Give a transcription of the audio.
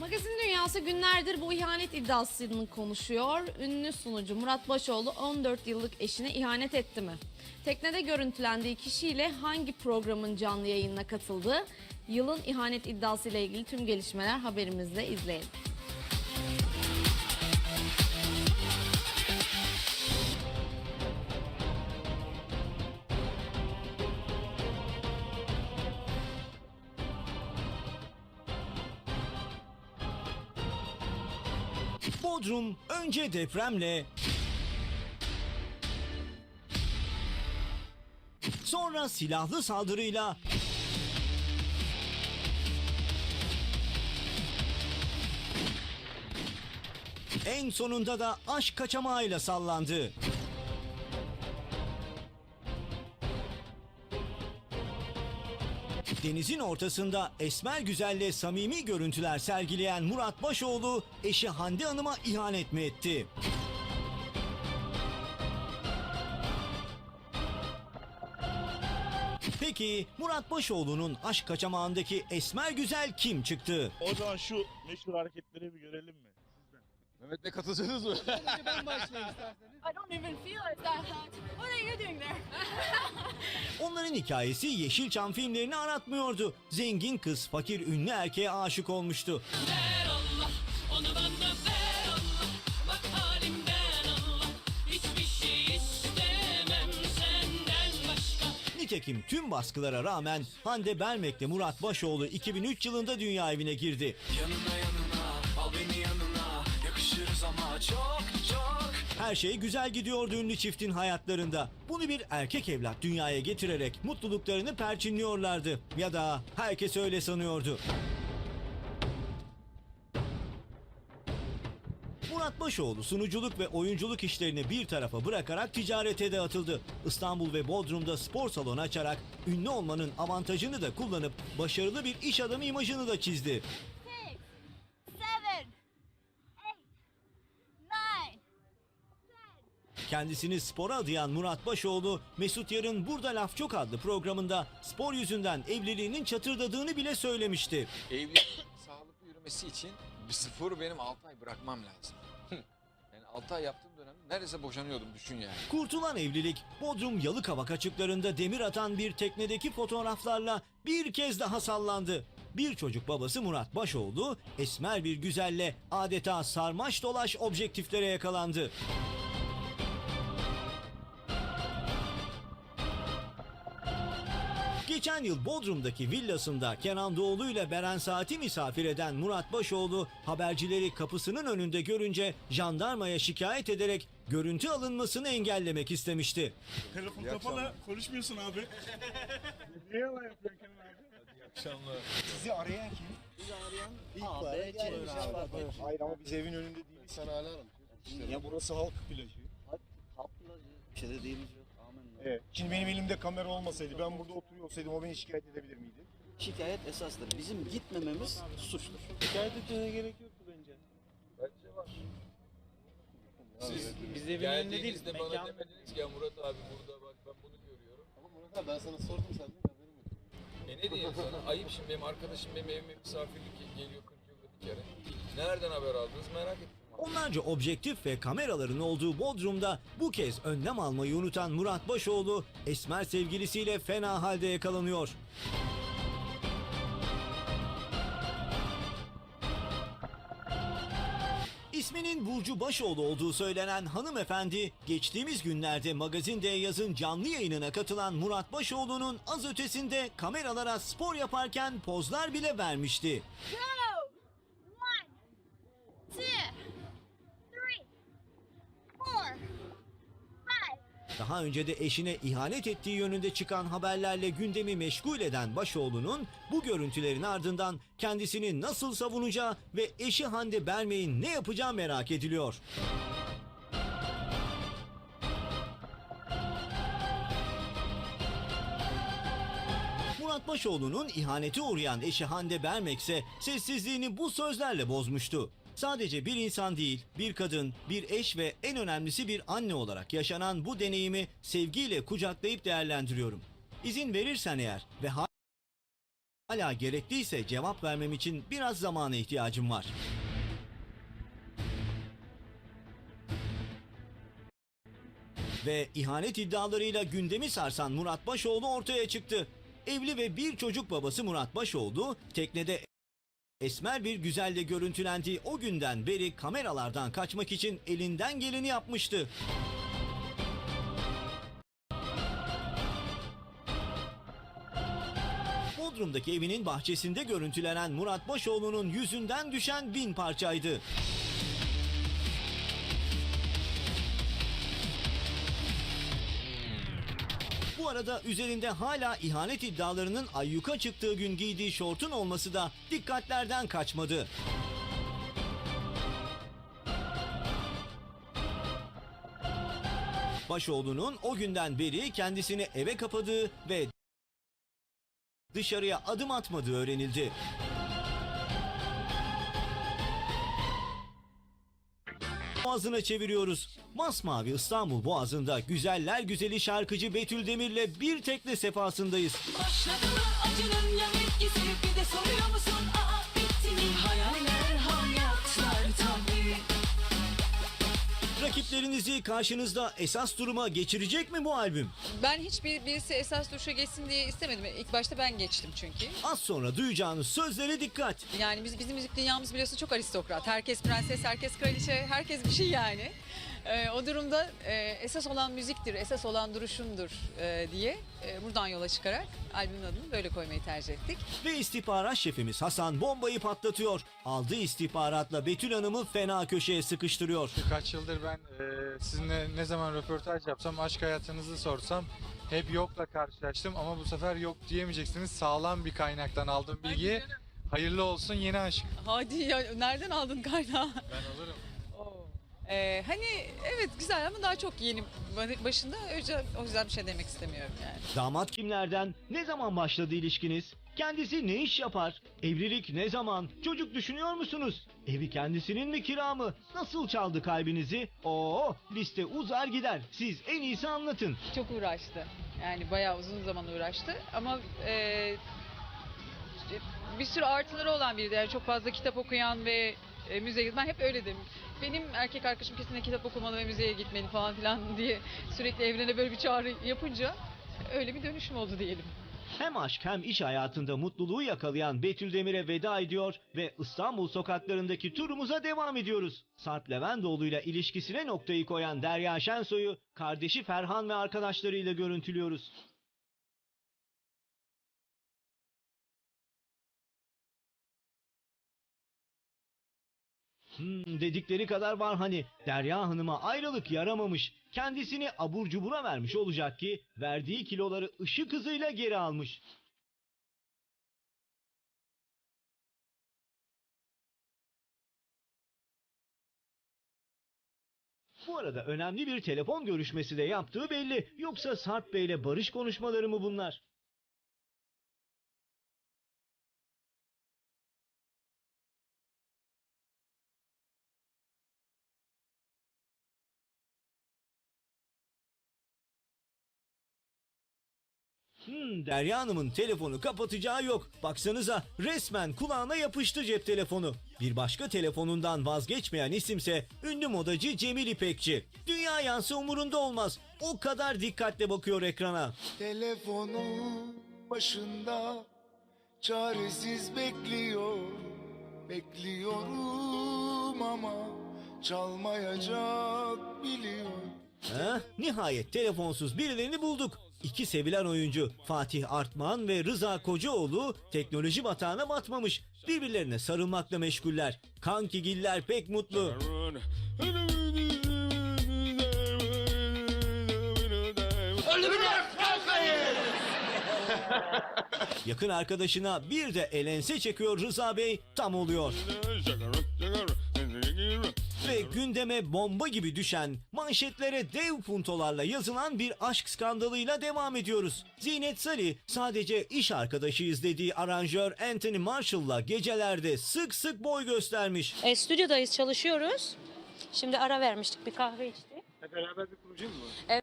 Magazin dünyası günlerdir bu ihanet iddiasını konuşuyor. Ünlü sunucu Murat Başoğlu 14 yıllık eşine ihanet etti mi? Teknede görüntülendiği kişiyle hangi programın canlı yayınına katıldı? Yılın ihanet iddiası ile ilgili tüm gelişmeler haberimizde izleyelim. Bodrum önce depremle sonra silahlı saldırıyla en sonunda da aşk kaçamağıyla sallandı. Denizin ortasında esmer güzelle samimi görüntüler sergileyen Murat Başoğlu eşi Hande Hanım'a ihanet mi etti? Peki Murat Başoğlu'nun aşk kaçamağındaki esmer güzel kim çıktı? O zaman şu meşhur hareketleri bir görelim mi? Mehmet Bey katılsanız mı? I don't even feel it that hot. What are you doing there? Onların hikayesi Yeşilçam filmlerini aratmıyordu. Zengin kız fakir ünlü erkeğe aşık olmuştu. Onu bana ver Allah Bak halimden Allah Hiçbir şey istemem senden başka Nitekim tüm baskılara rağmen Hande Bermek'le Murat Başoğlu 2003 yılında dünya evine girdi. Yanına Her şey güzel gidiyordu ünlü çiftin hayatlarında. Bunu bir erkek evlat dünyaya getirerek mutluluklarını perçinliyorlardı. Ya da herkes öyle sanıyordu. Murat Başoğlu sunuculuk ve oyunculuk işlerini bir tarafa bırakarak ticarete de atıldı. İstanbul ve Bodrum'da spor salonu açarak ünlü olmanın avantajını da kullanıp başarılı bir iş adamı imajını da çizdi. Kendisini spora adayan Murat Başoğlu, Mesut Yarın Burada Laf Çok adlı programında spor yüzünden evliliğinin çatırdadığını bile söylemişti. Evlilik sağlıklı yürümesi için bir sporu benim 6 ay bırakmam lazım. yani 6 ay yaptığım dönemde neredeyse boşanıyordum düşün yani. Kurtulan evlilik, Bodrum Yalıkavak açıklarında demir atan bir teknedeki fotoğraflarla bir kez daha sallandı. Bir çocuk babası Murat Başoğlu, esmer bir güzelle adeta sarmaş dolaş objektiflere yakalandı. Geçen yıl Bodrum'daki villasında Kenan Doğulu ile Beren Saat'i misafir eden Murat Başoğlu habercileri kapısının önünde görünce jandarmaya şikayet ederek görüntü alınmasını engellemek istemişti. Telefon kapalı konuşmuyorsun abi. Niye yalan yapıyorsun Kenan abi? Sizi arayan kim? Bizi arayan ilk gelmiş abi. Hayır ama biz evin önünde değiliz. Sana hala Ya burası halk plajı. Bir şey de değiliz. Evet. Şimdi benim elimde kamera olmasaydı ben burada oturuyor olsaydım o beni şikayet edebilir miydi? Şikayet esastır. Bizim gitmememiz suçtur. Şikayet etmene gerek yoktu bence. Bence var. Siz biz evin önünde değiliz. Geldiğinizde bana Mekan... demediniz ki ya Murat abi burada bak ben bunu görüyorum. Ama Murat abi ben sana sordum sen de haberim yok. E ne diyeyim sana? Ayıp şimdi benim arkadaşım benim evime misafirlik geliyor 40 yılda bir kere. Nereden haber aldınız merak ettim. Onlarca objektif ve kameraların olduğu Bodrum'da bu kez önlem almayı unutan Murat Başoğlu esmer sevgilisiyle fena halde yakalanıyor. İsminin Burcu Başoğlu olduğu söylenen hanımefendi geçtiğimiz günlerde Magazin D yazın canlı yayınına katılan Murat Başoğlu'nun az ötesinde kameralara spor yaparken pozlar bile vermişti. Go! Daha önce de eşine ihanet ettiği yönünde çıkan haberlerle gündemi meşgul eden Başoğlu'nun bu görüntülerin ardından kendisini nasıl savunacağı ve eşi Hande Bermek'in ne yapacağı merak ediliyor. Murat Başoğlu'nun ihanete uğrayan eşi Hande Bermek ise sessizliğini bu sözlerle bozmuştu. Sadece bir insan değil, bir kadın, bir eş ve en önemlisi bir anne olarak yaşanan bu deneyimi sevgiyle kucaklayıp değerlendiriyorum. İzin verirsen eğer ve Hala gerekliyse cevap vermem için biraz zamana ihtiyacım var. Ve ihanet iddialarıyla gündemi sarsan Murat Başoğlu ortaya çıktı. Evli ve bir çocuk babası Murat Başoğlu teknede esmer bir güzelle görüntülendiği o günden beri kameralardan kaçmak için elinden geleni yapmıştı. Bodrum'daki evinin bahçesinde görüntülenen Murat Başoğlu'nun yüzünden düşen bin parçaydı. Arada üzerinde hala ihanet iddialarının ayyuka çıktığı gün giydiği şortun olması da dikkatlerden kaçmadı. Başoğlu'nun o günden beri kendisini eve kapadığı ve dışarıya adım atmadığı öğrenildi. Boğazına çeviriyoruz. Masmavi İstanbul Boğazı'nda güzeller güzeli şarkıcı Betül Demir'le bir tekne sefasındayız. Başladı acının yan etkisi Bir de soruyor musun Rakiplerinizi karşınızda esas duruma geçirecek mi bu albüm? Ben hiçbir birisi esas duşa geçsin diye istemedim. İlk başta ben geçtim çünkü. Az sonra duyacağınız sözlere dikkat. Yani biz bizim müzik dünyamız biliyorsun çok aristokrat. Herkes prenses, herkes kraliçe, herkes bir şey yani. Ee, o durumda e, esas olan müziktir, esas olan duruşundur e, diye e, buradan yola çıkarak albümün adını böyle koymayı tercih ettik. Ve istihbarat şefimiz Hasan bombayı patlatıyor. Aldığı istihbaratla Betül Hanım'ı fena köşeye sıkıştırıyor. Birkaç yıldır ben e, sizinle ne zaman röportaj yapsam, aşk hayatınızı sorsam hep yokla karşılaştım ama bu sefer yok diyemeyeceksiniz. Sağlam bir kaynaktan aldığım bilgi. Hayırlı olsun yeni aşk. Hadi ya nereden aldın kaynağı? Ben alırım. Ee, hani evet güzel ama daha çok yeni başında o yüzden, o yüzden bir şey demek istemiyorum yani. Damat kimlerden? Ne zaman başladı ilişkiniz? Kendisi ne iş yapar? Evlilik ne zaman? Çocuk düşünüyor musunuz? Evi kendisinin mi kira mı? Nasıl çaldı kalbinizi? Oo, liste uzar gider. Siz en iyisi anlatın. Çok uğraştı. Yani bayağı uzun zaman uğraştı ama e, bir sürü artıları olan biriydi. Yani çok fazla kitap okuyan ve e, müzeye ben hep öyle dedim. Benim erkek arkadaşım kesinlikle kitap okumalı ve müzeye gitmeli falan filan diye sürekli evrene böyle bir çağrı yapınca öyle bir dönüşüm oldu diyelim. Hem aşk hem iş hayatında mutluluğu yakalayan Betül Demir'e veda ediyor ve İstanbul sokaklarındaki turumuza devam ediyoruz. Sarp Levendoğlu ile ilişkisine noktayı koyan Derya Şensoy'u kardeşi Ferhan ve arkadaşlarıyla görüntülüyoruz. Hmm, dedikleri kadar var hani Derya Hanım'a ayrılık yaramamış. Kendisini abur cubura vermiş olacak ki verdiği kiloları ışık hızıyla geri almış. Bu arada önemli bir telefon görüşmesi de yaptığı belli. Yoksa Sarp Bey'le barış konuşmaları mı bunlar? Hmm, Derya Hanım'ın telefonu kapatacağı yok. Baksanıza resmen kulağına yapıştı cep telefonu. Bir başka telefonundan vazgeçmeyen isimse ünlü modacı Cemil İpekçi. Dünya yansı umurunda olmaz. O kadar dikkatle bakıyor ekrana. Telefonun başında çaresiz bekliyor Bekliyorum ama çalmayacak biliyor Ha, nihayet telefonsuz birilerini bulduk. İki sevilen oyuncu Fatih Artman ve Rıza Kocaoğlu teknoloji batağına batmamış. Birbirlerine sarılmakla meşguller. Kankigiller pek mutlu. Yakın arkadaşına bir de elense çekiyor Rıza Bey tam oluyor. Gündeme bomba gibi düşen, manşetlere dev puntolarla yazılan bir aşk skandalıyla devam ediyoruz. Zinet Salih sadece iş arkadaşıyız dediği aranjör Anthony Marshall'la gecelerde sık sık boy göstermiş. E, stüdyodayız, çalışıyoruz. Şimdi ara vermiştik, bir kahve içtik. beraber bir proje mi var?